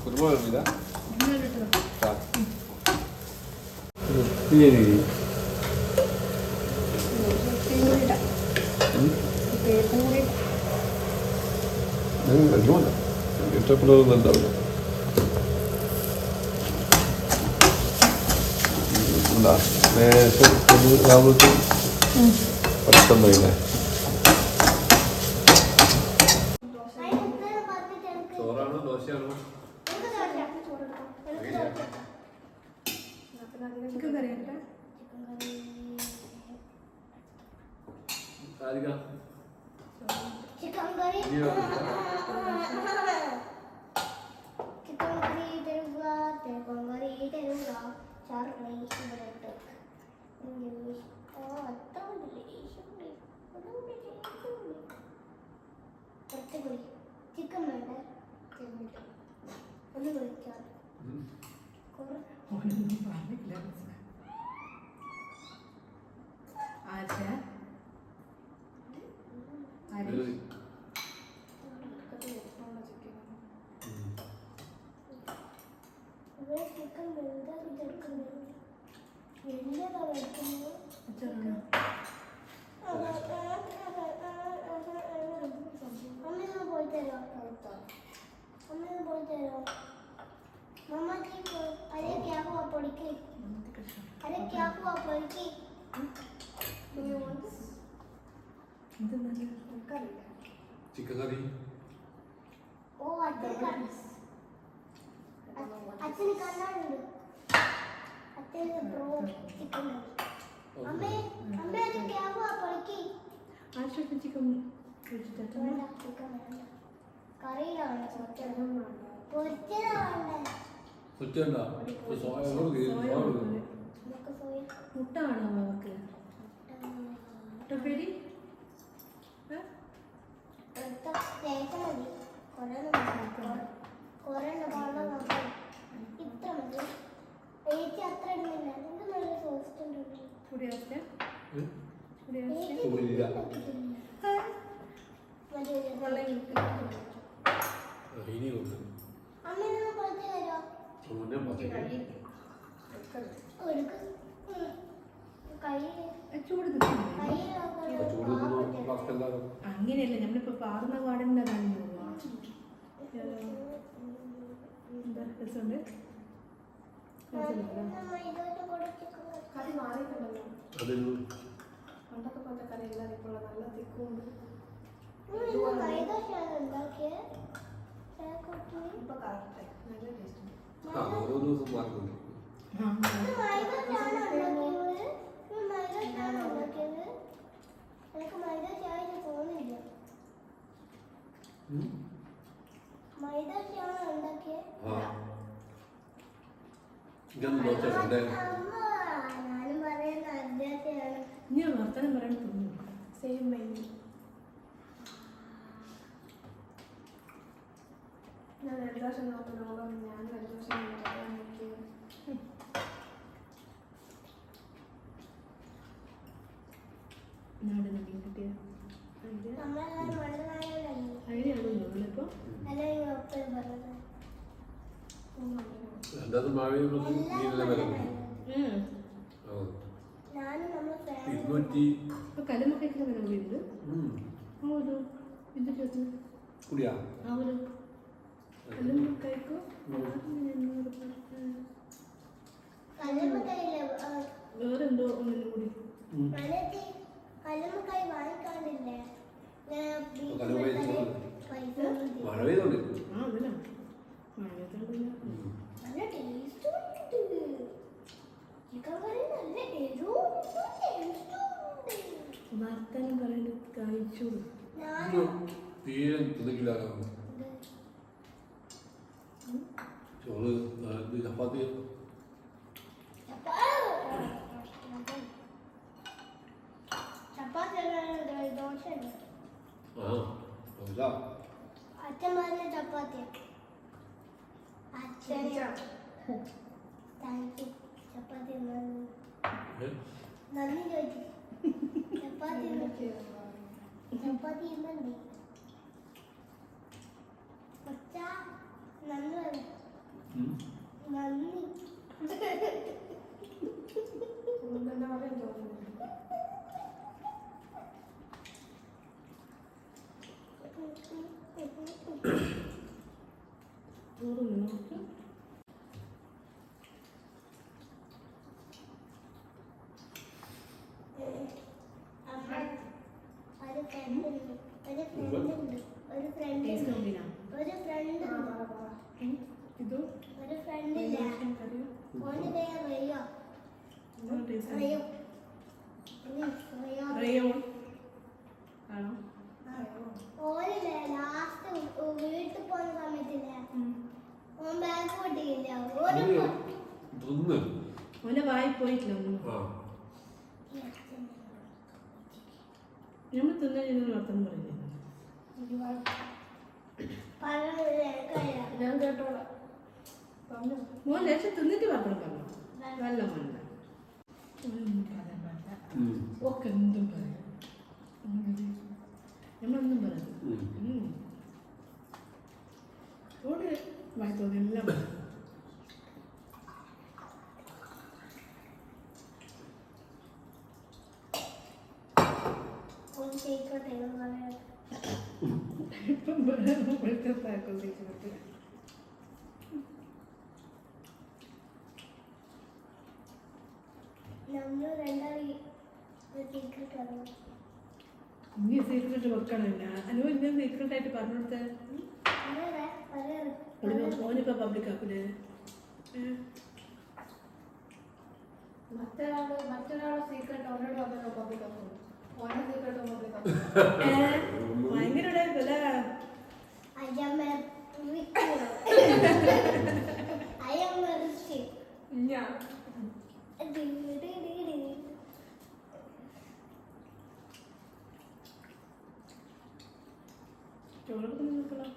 കുരുമുളക് ഇല്ല ഇഷ്ടപ്പെടുന്നതൊന്നും ഉണ്ടാവില്ല എന്താ ലേശം രാവിലത്തെ പെട്ടെന്ന് കഴിഞ്ഞേ ചോറാണോ ദോശയാണോ? ചിക്കൻ കറി ഉണ്ട് സാരിക ചിക്കൻ കറി ഇനി വേണം. ചിക്കൻ കറി തരുക ചിക്കൻ കറി തരുക ചാറ് റൈസ് ഇവിടെ ഇട്ട് ഇംഗ്ലീഷ് ഓ അത്ര കുറച്ച് കുടി ചിക്കൻ വേണ്ട ഒന്ന് കുടിച്ചാൽ ഉം. കുറച്ച് ഓനൊന്നും പറഞ്ഞില്ല ആശ അരി ഇത് ഉം. ഇവിടെ ചിക്കൻ വലുതാക്കി ചേർക്കുന്നത് പറഞ്ഞിട്ടില്ല വെക്കുന്നത് അച്ചാറാണോ? അമ്മയൊന്ന് പോയി തരോ അമ്മയൊന്ന് പോയി തരോ മമ്മക്ക് अरे क्या हुआ पढ़ के നമുക്ക് കഷ്ണം. अरे क्या हुआ पढ़ के ഇത് നല്ല ചിക്കൻ കറി ഓ അച്ഛൻ അച്ഛന് കണ്ണാടുണ്ട് അച്ഛന് ബ്രോ ചിക്കൻ അമ്മേ അമ്മേ അത് क्या हुआ पढ़ के ആശുപത്രി ചിക്കൻ കഴിച്ചിട്ടാ വേണ്ട ചിക്കൻ വേണ്ട കറിയിലാണ് പൊരിച്ചത് പൊരിച്ചതാണ് ഉണ്ടാ? സോയ മുട്ട ആണോ അവർക്ക് മുട്ടപ്പേരി? ലേശം അങ്ങനെയല്ല നമ്മളിപ്പോ പാർന്ന പാടന്നെ എന്താ രസമുണ്ട്? രസമുണ്ടോ? ഇതുമായിട്ട് കൊടുത്തിരിക്കുന്നു കറി മാറിയിട്ടുണ്ടല്ലോ. അതിൽ പണ്ടൊക്കെ പോലത്തെ കറി എല്ലാം ഇപ്പോൾ നല്ല തിക്കുണ്ട് ഇന്ന് മൈദോശയാണ് ഉണ്ടാക്കിയത് ചായക്കുട്ടി ഇപ്പൊ കറക്റ്റ് നല്ല ടേസ്റ്റ് ഉണ്ട്. ആ ഓരോ ദിവസം മാറുന്നുണ്ട് ഞാൻ വർത്തനം പറയാൻ തോന്നുന്നു. സെയിം മൈദോശയാണ് ഉണ്ടാക്കിയത് എനിക്ക് മൈദോശായിട്ട് തോന്നില്ല ഉം. മൈദോശയാണ് ഉണ്ടാക്കിയത് ആ ഇതൊന്നും ദോശ ഉണ്ട് അമ്മ ഞാനും പറയുന്ന അദ്ദേഹത്തെയാണ് ഇനി ഒരു വർത്തനം പറയാൻ തോന്നുന്നു സെയിം മെയിൻ ഞാൻ ജലദോഷം നോക്കുന്നോളം ഞാൻ ജലദോഷം നോക്കാൻ നോക്കിയത് നാട് നടി കിട്ടിയ നമ്മളെല്ലാം മണ്ണായോളല്ലേ അതിനെയാണോ നമ്മളിപ്പോ അല്ലെങ്കിൽ ഒപ്പം പറഞ്ഞത് രണ്ടാമത് മഴ പെയ്യുമ്പോൾ മീനെല്ലാം വില കൂടി ആ നമ്മൾ ഫാമിലി ഇരുന്നൂറ്റി വേറെന്തോ ഒന്നിനും കൂടി. ഉം. മനത്തി കല്ലുമ്മക്കായി വാങ്ങിക്കാണ്ടില്ലേ ഞാൻ ബീച്ച് കല്ലുമ്മക്കായി വെച്ചാൽ ചോറ്. പൈസ ഒന്നും മഴ പെയ്തോണ്ട് ആ അതല്ല മഴയത്തുള്ള ഉം. നല്ല ടേസ്റ്റ് ഉണ്ട് ചിക്കൻ കറി നല്ല എരിവുണ്ട് ടേസ്റ്റ് ഉണ്ട് വർത്തനം പറയുന്നത് കഴിച്ചു ഞാൻ ഇത് തീരെ തിന്നിക്കില്ല ചോറ് ആ, ഇത് ചപ്പാത്തി അച്ഛൻ പറഞ്ഞ ചപ്പാത്തി അച്ഛൻ ചപ്പാത്തി നന്ദി ചോദിച്ചു. ചപ്പാത്തി ചപ്പാത്തി നന്ദി ഉം. നന്ദി എന്താ ഒരു ഫ്രണ്ട് ഒരു ഫ്രണ്ട് ഇത് വീട്ടിൽ പോകുന്ന സമയത്തില്ലേ? ഓൻ ബാഗ് പൊട്ടിയില്ല? ഓന് ഇത് പൊ- തിന്ന്. അവന്റെ വായി പോയിട്ടില്ല നമ്മൾ തിന്നാൻ ചെയ്യുന്ന വർത്തം പറയുന്നത് ഞാൻ കേട്ടോളാം. മോൻ ലേശം തിന്നിട്ട് വർത്തം പറഞ്ഞു. നല്ല മണ്ട ഒന്നും പറയാൻ പാടില്ല ഒക്കെ എന്തും പറയാം. നമ്മളൊന്നും പറയാം. ഓട് പറയാം. ഇപ്പം പറയാം ഇപ്പോഴത്തെ താക്കോൽ നമ്മൾ രണ്ടാളി ഒരു സീക്രട്ട് പറഞ്ഞു നീ സീക്രട്ട് വെക്കണില്ല അനു ഇന്ന സീക്രട്ട് ആയിട്ട് പറഞ്ഞു കൊടുത്തേ. ഓനിപ്പോ പബ്ലിക് ആക്കൂലേ? മറ്റൊരാൾ മറ്റൊരാളെ സീക്രട്ട് അവനോട് പറഞ്ഞോ പബ്ലിക് ആക്കുന്നു ഓനെ സീക്രട്ട് പബ്ലിക് ചോറൊക്കെ നിൽക്കണം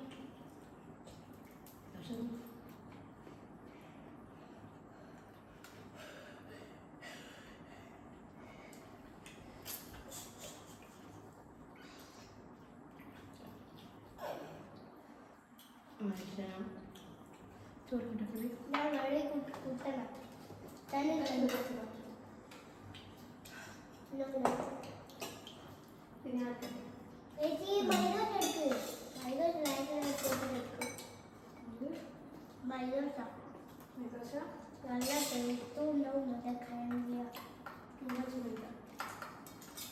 പക്ഷെ ആയിഷ ചോറ് കിട്ടക്കളി ഞാൻ വളരെ കുട്ടണം തന്നെ കണ്ടു മൈദോട്ട ദോശ നല്ല ടേസ്റ്റും ഉണ്ടാവും നല്ല കഴിയ പിന്നെ ചൂടില്ല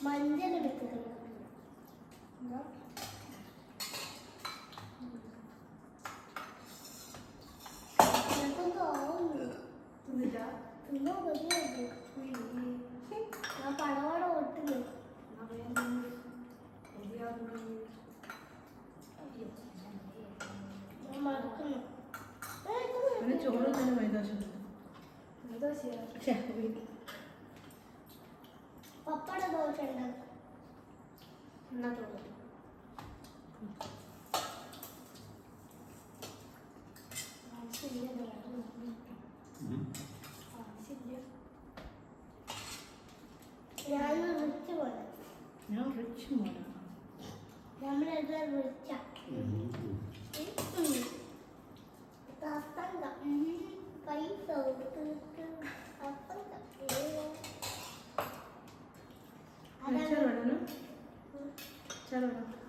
മഞ്ഞൾ എടുക്കുക എന്താ പടവട ഒട്ടുന്നു ചോറ് തന്നെ മൈദാശം പപ്പട ദോശ ഉണ്ടാക്കും ഞാൻ റിച്ച് മോനാണ് നമ്മളെല്ലാം റിച്ചാ 아, 잘 알아. 잘 알아.